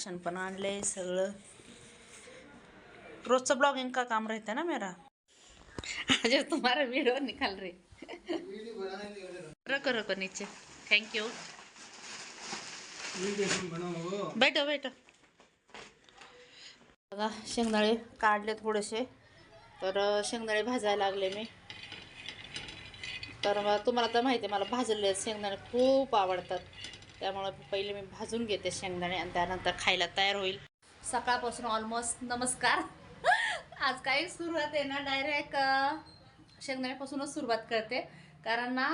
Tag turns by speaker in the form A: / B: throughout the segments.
A: Ration पण आणले सगळं. रोजचं ब्लॉगिंग का काम रहता ना मेरा? आज तुम्हारा वीडियो निकाल रही रखो रखो नीचे थैंक यू बैठो बैठो बघा शेंगदाणे काढले थोडेसे. तर अं, शेंगदाणे भाजायला लागले मी. तर तुम्हाला तर माहिती आहे मला भाजलेले शेंगदाणे खूप आवडतात. त्यामुळे पहिले मी भाजून घेते शेंगदाणे आणि त्यानंतर खायला तयार होईल. सकाळपासून ऑलमोस्ट नमस्कार. आज काही सुरुवात आहे ना डायरेक्ट शेंगदाण्यापासूनच सुरुवात करते. कारण ना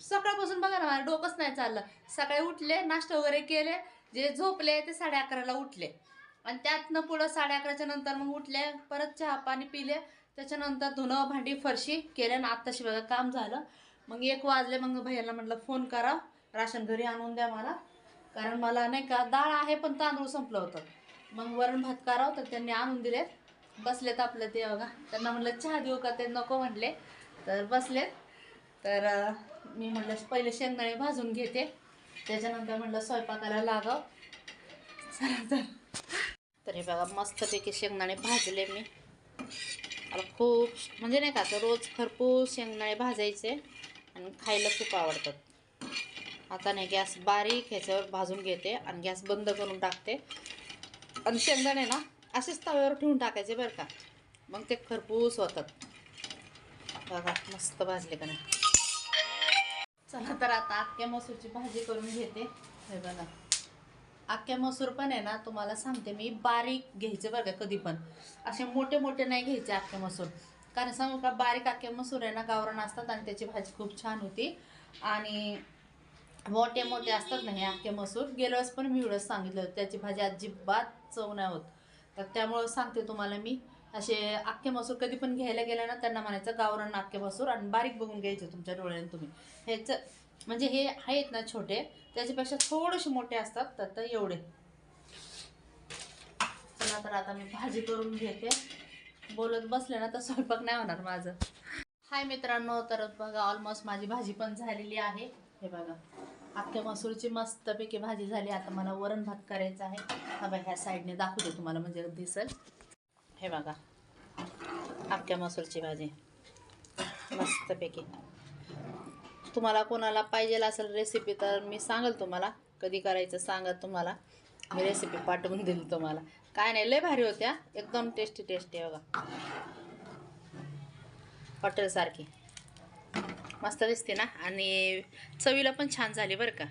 A: सकाळपासून बघा ना मला डोकंच नाही चाललं. सकाळी उठले नाश्ता वगैरे केले जे झोपले ते साडे अकराला उठले. आणि त्यातनं पुढं साडे अकराच्या नंतर मग उठले परत चहा पाणी पिले. त्याच्यानंतर धुणं भांडी फरशी केले आणि आत्ताशी बघा काम झालं. मग एक वाजले मग भैयाला म्हटलं फोन करा. राशन घरी आणून द्या मला. कारण मला नाही का डाळ आहे पण तांदूळ संपलं होतं. मग वरण भात करावं तर त्यांनी आणून दिलेत. बसलेत आपलं ते बघा. त्यांना म्हटलं चहा देऊ का? ते नको म्हटले. तर बसलेत. तर मी म्हटलं पहिले शेंगदाणे भाजून घेते. त्याच्यानंतर म्हटलं स्वयंपाकाला लागाव. चला तर. तर हे बघा मस्तपैकी शेंगदाणे भाजले मी. मला खूप म्हणजे नाही का आता रोज भरपूर शेंगदाणे भाजायचे आणि खायला खूप आवडतात. आता नाही गॅस बारीक ह्याच्यावर भाजून घेते आणि गॅस बंद करून टाकते. आणि शेंगदाणे ना असेच तव्यावर ठेवून टाकायचे बरं का. मग ते खरपूस होतात. बघा मस्त भाजले का नाही. चला तर आता अख्ख्या मसूरची भाजी करून घेते. हे बघा. आख्या मसूर पण आहे ना तुम्हाला सांगते मी बारीक घ्यायचे बरं का कधी पण. असे मोठे मोठे नाही घ्यायचे आख्या मसूर. कारण सांगू का बारीक आख्या मसूर आहे ना गावरान असतात आणि त्याची भाजी खूप छान होती. आणि मोठे मोठे असतात ना हे अख्खे मसूर गेल्या वेळेस पण मी व्हिडिओ सांगितलं होतं. त्याची भाजी अजिबात चव नाही होत. तर त्यामुळं सांगते तुम्हाला मी. असे अख्खे मसूर कधी पण घ्यायला गेला ना त्यांना म्हणायचं गावरण अख्खे मसूर आणि बारीक बघून घ्यायचे तुमच्या डोळ्याने तुम्ही. ह्याचं म्हणजे हे आहेत ना छोटे त्याच्यापेक्षा थोडेसे मोठे असतात तर तर एवढे. चला तर आता मी भाजी करून घेते. बोलत बसले ना तर स्वयंपाक नाही होणार माझं. हाय मित्रांनो तर बघा ऑलमोस्ट माझी भाजी पण झालेली आहे. हे बघा. अख्ख्या मसूरची मस्तपैकी भाजी झाली. आता मला वरण भात करायचा आहे. हा बघा ह्या साईडने दाखवते तुम्हाला म्हणजे दिसेल. हे बघा अख्ख्या मसूरची भाजी. मस्तपैकी तुम्हाला कोणाला पाहिजे असेल रेसिपी तर मी सांगेल तुम्हाला. कधी करायचं सांगा तुम्हाला. मी रेसिपी पाठवून देईल तुम्हाला. काय नाही लय भारी होत्या. एकदम टेस्टी टेस्टी आहे बघा. हॉटेलसारखी मस्त दिसते ना. आणि चवीला पण छान झाली बरं का.